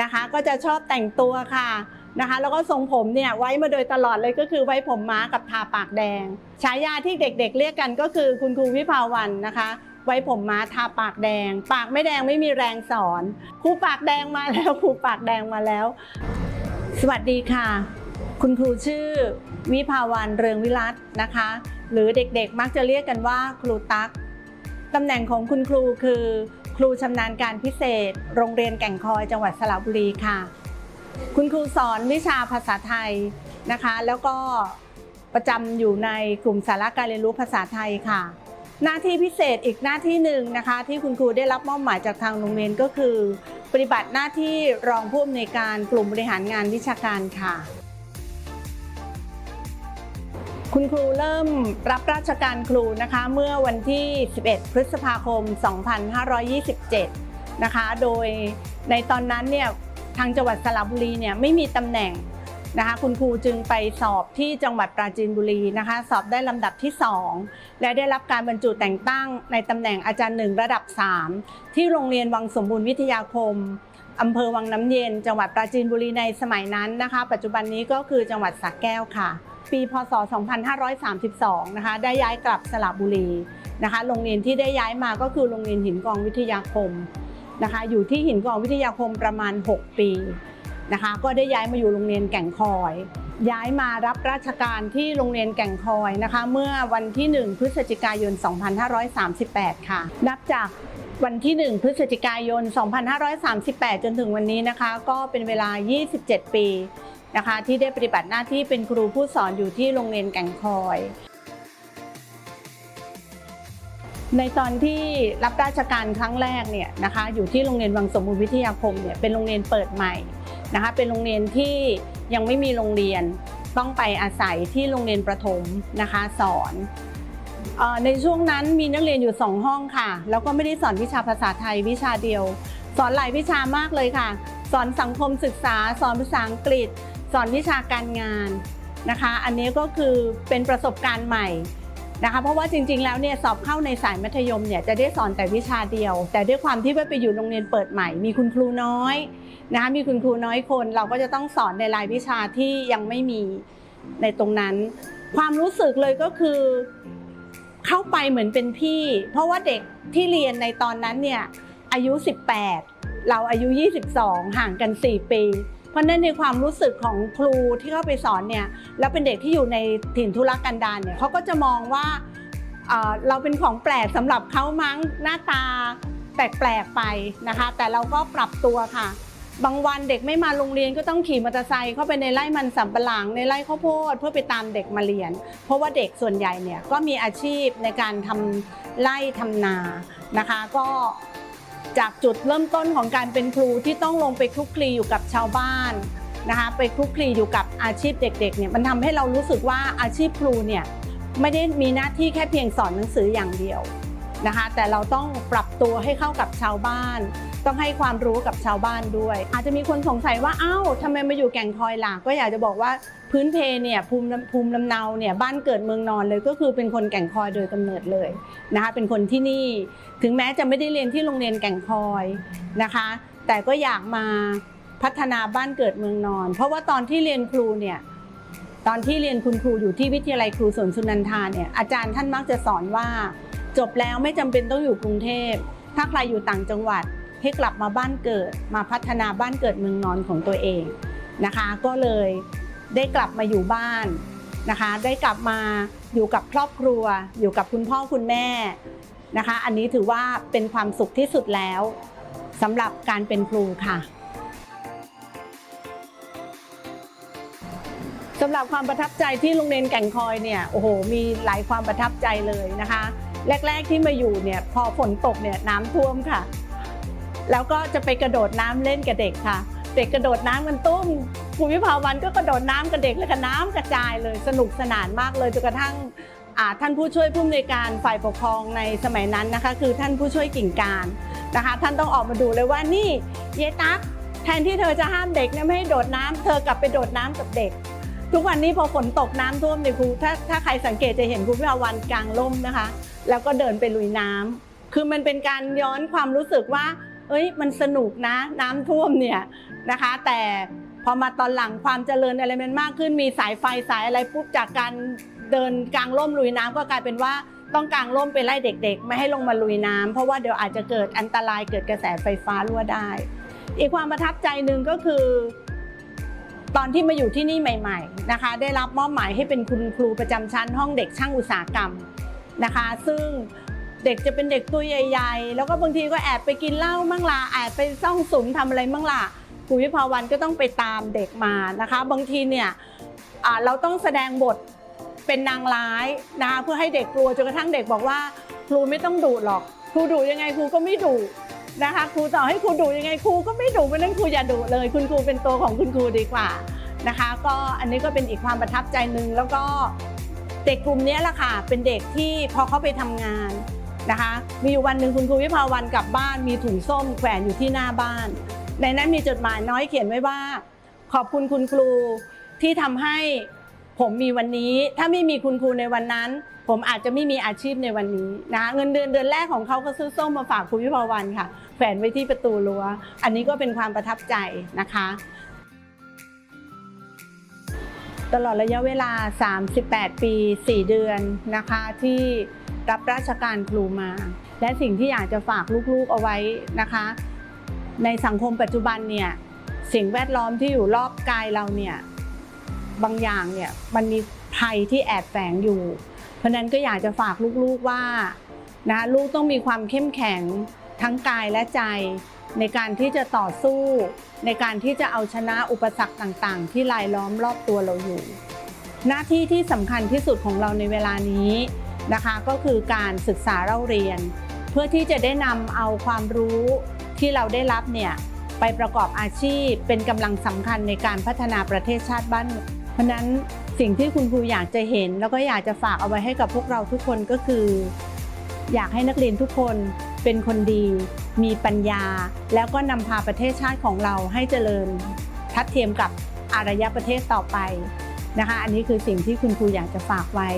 นะคะ ก็จะชอบแต่งตัวค่ะนะคะ แล้วก็ทรงผมเนี่ยไว้มาโดยตลอดเลยก็คือไว้ผมม้ากับทาปากแดงฉายาที่เด็กๆเรียกกันก็คือคุณครูวิภาวันนะคะ ไว้ผมม้าทาปากแดง ปากไม่แดงไม่มีแรงสอนครูปากแดงมาแล้วครูปากแดงมาแล้ว สวัสดีค่ะ คุณครูชื่อวิภาวันเรืองวิรัตน์นะคะ หรือเด็กๆมักจะเรียกกันว่าครูตั๊กตำแหน่งของคุณครูคือ ครูชำนาญการพิเศษ โรงเรียนแก่งคอยจังหวัดสระบุรีค่ะ คุณครูสอนวิชาภาษาไทยนะคะ แล้วก็ประจำอยู่ในกลุ่มสาระการเรียนรู้ภาษาไทยค่ะ หน้าที่พิเศษอีกหน้าที่หนึ่งนะคะ ที่คุณครูได้รับมอบหมายจากทางโรงเรียนก็คือ ปฏิบัติหน้าที่รองผู้อำนวยการกลุ่มบริหารงานวิชาการค่ะ คุณครูเริ่มรับราชการครูนะคะเมื่อวันที่ 11 พฤษภาคม 2527 นะคะ โดยในตอนนั้นเนี่ยทางจังหวัดสระบุรีเนี่ยไม่มีตำแหน่งนะคะคุณครูจึงไปสอบที่จังหวัดปราจีนบุรีนะคะ สอบได้ลำดับที่ 2 และได้รับการบรรจุแต่งตั้งในตำแหน่งอาจารย์หนึ่งระดับ 3 ที่โรงเรียนวังสมบูรณ์วิทยาคมอำเภอวังน้ำเย็น จังหวัดปราจีนบุรีในสมัยนั้นนะคะ ปัจจุบันนี้ก็คือจังหวัดสระแก้วค่ะ ปีพศ 2532 นะคะ ได้ย้ายกลับสระบุรีนะคะ โรงเรียนที่ได้ย้ายมาก็คือโรงเรียนหินกองวิทยาคมนะคะ อยู่ที่หินกองวิทยาคมประมาณ 6 ปีนะคะ ก็ได้ย้ายมาอยู่โรงเรียนแก่งคอย ย้ายมารับราชการที่โรงเรียนแก่งคอยนะคะ เมื่อวันที่ 1 พฤศจิกายน 2538 ค่ะ นับจากวันที่ 1 พฤศจิกายน 2538 จนถึงวันนี้นะคะ ก็เป็นเวลา 27 ปี นะคะ ที่ได้ปฏิบัติหน้าที่เป็นครูผู้สอนอยู่ที่โรงเรียนแก่งคอย ในตอนที่รับราชการครั้งแรกเนี่ยนะคะอยู่ที่โรงเรียนวังสมบูรณ์วิทยาคมเนี่ยเป็นโรงเรียนเปิดใหม่นะคะเป็นโรงเรียนที่ยังไม่มีโรงเรียนต้องไปอาศัยที่โรงเรียนประถมนะคะสอนในช่วงนั้นมีนักเรียนอยู่ 2 ห้องค่ะ แล้วก็ไม่ได้สอนวิชาภาษาไทยวิชาเดียว สอนหลายวิชามากเลยค่ะ สอนสังคมศึกษา สอนภาษาอังกฤษ สอนวิชาการงานนะคะ อันนี้ก็คือเป็นประสบการณ์ใหม่นะคะ เพราะว่าจริงๆ แล้วเนี่ยสอบเข้าในสายมัธยมเนี่ยจะได้สอนแต่วิชาเดียว แต่ด้วยความที่ว่าไปอยู่โรงเรียนเปิดใหม่ มีคุณครูน้อยนะคะมีคุณครูน้อยคน เราก็จะต้องสอนในรายวิชาที่ยังไม่มีในตรงนั้น ความรู้สึกเลยก็คือเข้าไปเหมือนเป็นพี่ เพราะว่าเด็กที่เรียนในตอนนั้นเนี่ยอายุ 18 เราอายุ 22 ห่างกัน 4 ปี เพราะนั้นในความรู้สึกของครูที่เข้าไปสอนเนี่ยแล้วเป็นเด็กที่อยู่ในถิ่นทุรกันดารเนี่ยเขาก็จะมองว่าเอ่อเราเป็นของแปลกสำหรับเขามั้งหน้าตาแปลกๆไปนะคะ แต่เราก็ปรับตัวค่ะ บางวันเด็กไม่มาโรงเรียนก็ต้องขี่มอเตอร์ไซค์เข้าไปในไร่มันสำปะหลังในไร่ข้าวโพดเพื่อไปตามเด็กมาเรียน เพราะว่าเด็กส่วนใหญ่เนี่ยก็มีอาชีพในการทำไร่ทำนานะคะ ก็ จากจุดเริ่มต้นของการเป็นครูที่ต้องลงไปคลุกคลีอยู่กับชาวบ้านนะคะไปคลุกคลีอยู่กับอาชีพเด็กๆเนี่ยมันทำให้เรารู้สึกว่าอาชีพครูเนี่ยไม่ได้มีหน้าที่แค่เพียงสอนหนังสืออย่างเดียวนะคะแต่เราต้องปรับตัวให้เข้ากับชาวบ้าน ต้องให้ความรู้กับชาวบ้านด้วย อาจจะมีคนสงสัยว่าอ้าวทำไมมาอยู่แก่งคอยล่ะก็อยากจะบอกว่าพื้นเพเนี่ยภูมิภูมิลำเนาเนี่ยบ้านเกิดเมืองนอนเลยก็คือเป็นคนแก่งคอยโดยกำเนิดเลยนะคะเป็นคนที่นี่ถึงแม้จะไม่ได้เรียนที่โรงเรียนแก่งคอยนะคะ แต่ก็อยากมาพัฒนาบ้านเกิดเมืองนอน เพราะว่าตอนที่เรียนครูเนี่ยตอนที่เรียนคุณครูอยู่ที่วิทยาลัยครูสวนสุนันทาเนี่ยอาจารย์ท่านมักจะสอนว่า จบแล้วไม่จำเป็นต้องอยู่กรุงเทพ ถ้าใครอยู่ต่างจังหวัด ให้กลับมาบ้านเกิด มาพัฒนาบ้านเกิดเมืองนอนของตัวเองนะคะ ก็เลยได้กลับมาอยู่บ้านนะคะ ได้กลับมาอยู่กับครอบครัว อยู่กับคุณพ่อคุณแม่นะคะ อันนี้ถือว่าเป็นความสุขที่สุดแล้วสำหรับการเป็นครูค่ะสำหรับความประทับใจที่โรงเรียนแก่งคอยเนี่ยโอ้โหมีหลายความประทับใจเลยนะคะ แรก ๆที่มาอยู่เนี่ยพอฝนตกเนี่ยน้ำท่วมค่ะ แล้วก็จะไปกระโดดน้ำเล่นกับเด็กค่ะ เด็กกระโดดน้ำกันตุ้มครูวิภาวันก็กระโดดน้ำกับเด็กแล้วก็น้ำกระจายเลยสนุกสนานมากเลยจนกระทั่งท่านผู้ช่วยผู้อำนวยการฝ่ายปกครองในสมัยนั้นนะคะ คือท่านผู้ช่วยกิ่งการนะคะ ท่านต้องออกมาดูเลยว่านี่เยตักแทนที่เธอจะห้ามเด็กเนี่ยไม่ให้โดดน้ำเธอกลับไปโดดน้ำกับเด็ก ทุกวันนี้พอฝนตกน้ำท่วมเนี่ยครูถ้าถ้าใครสังเกตจะเห็นครูวิภาวันกลางร่มนะคะ แล้วก็เดินไปลุยน้ำคือมันเป็นการย้อนความรู้สึกว่า เอ้ยมันสนุกนะน้ำท่วมเนี่ยนะคะ แต่พอมาตอนหลังความเจริญอะไรมันมากขึ้นมีสายไฟสายอะไรปุ๊บจากการเดินกลางร่มลุยน้ำก็กลายเป็นว่าต้องกลางร่มไปไล่เด็ก ๆ ไม่ให้ลงมาลุยน้ำเพราะว่าเดี๋ยวอาจจะเกิดอันตรายเกิดกระแสไฟฟ้ารั่วได้ อีกความประทับใจหนึ่งก็คือ ตอนที่มาอยู่ที่นี่ใหม่ ๆนะคะ ได้รับมอบหมายให้เป็นคุณครูประจำชั้นห้องเด็กช่างอุตสาหกรรมนะคะ ซึ่ง เด็กจะเป็นเด็กตัวใหญ่ ๆ แล้วก็บางทีก็แอบไปกินเหล้ามั่งล่ะแอบไปซ่องสุมทำอะไรมั่งล่ะครูวิภาวันก็ต้องไปตามเด็กมานะคะ บางทีเนี่ยเราต้องแสดงบทเป็นนางร้ายนะคะเพื่อให้เด็กกลัวจนกระทั่งเด็กบอกว่าครูไม่ต้องดุหรอกครูดุยังไงครูก็ไม่ดุนะคะครูต่อให้ครูดุยังไงครูก็ไม่ดุเพราะฉะนั้นครูอย่าดุเลย คุณครูเป็นตัวของคุณครูดีกว่านะคะ ก็อันนี้ก็เป็นอีกความประทับใจหนึ่งแล้วก็เด็กกลุ่มนี้แหละค่ะเป็นเด็กที่พอเขาไปทำงาน นะคะ มีอยู่วันหนึ่งคุณครูวิภาวันกลับบ้านมีถุงส้มแขวนอยู่ที่หน้าบ้าน ในนั้นมีจดหมายน้อยเขียนไว้ว่า ขอบคุณคุณครูที่ทำให้ผมมีวันนี้ ถ้าไม่มีคุณครูในวันนั้น ผมอาจจะไม่มีอาชีพในวันนี้นะคะเงินเดือนเดือนแรกของเขาก็ซื้อส้มมาฝากครูวิภาวันค่ะ แขวนไว้ที่ประตูรั้ว อันนี้ก็เป็นความประทับใจนะคะตลอดระยะเวลา 38 ปี 4 เดือนนะคะที่ รับราชการครูมา และสิ่งที่อยากจะฝากลูกๆเอาไว้นะคะ ในสังคมปัจจุบันเนี่ยสิ่งแวดล้อมที่อยู่รอบกายเราเนี่ยบางอย่างเนี่ยมันมีภัยที่แอบแฝงอยู่ เพราะนั้นก็อยากจะฝากลูกๆว่านะลูกต้องมีความเข้มแข็งทั้งกายและใจ ในการที่จะต่อสู้ ในการที่จะเอาชนะอุปสรรคต่างๆ ที่รายล้อมรอบตัวเราอยู่ หน้าที่ที่สำคัญที่สุดของเราในเวลานี้ นะคะ ก็คือการศึกษาเล่าเรียน เพื่อที่จะได้นำเอาความรู้ที่เราได้รับเนี่ยไปประกอบอาชีพเป็นกำลังสำคัญในการพัฒนาประเทศชาติบ้าน เพราะนั้นสิ่งที่คุณครูอยากจะเห็น แล้วก็อยากจะฝากเอาไว้ให้กับพวกเราทุกคนก็คือ อยากให้นักเรียนทุกคนเป็นคนดี มีปัญญา แล้วก็นำพาประเทศชาติของเราให้เจริญ ทัดเทียมกับอารยประเทศต่อไปนะคะ อันนี้คือสิ่งที่คุณครูอยากจะฝากไว้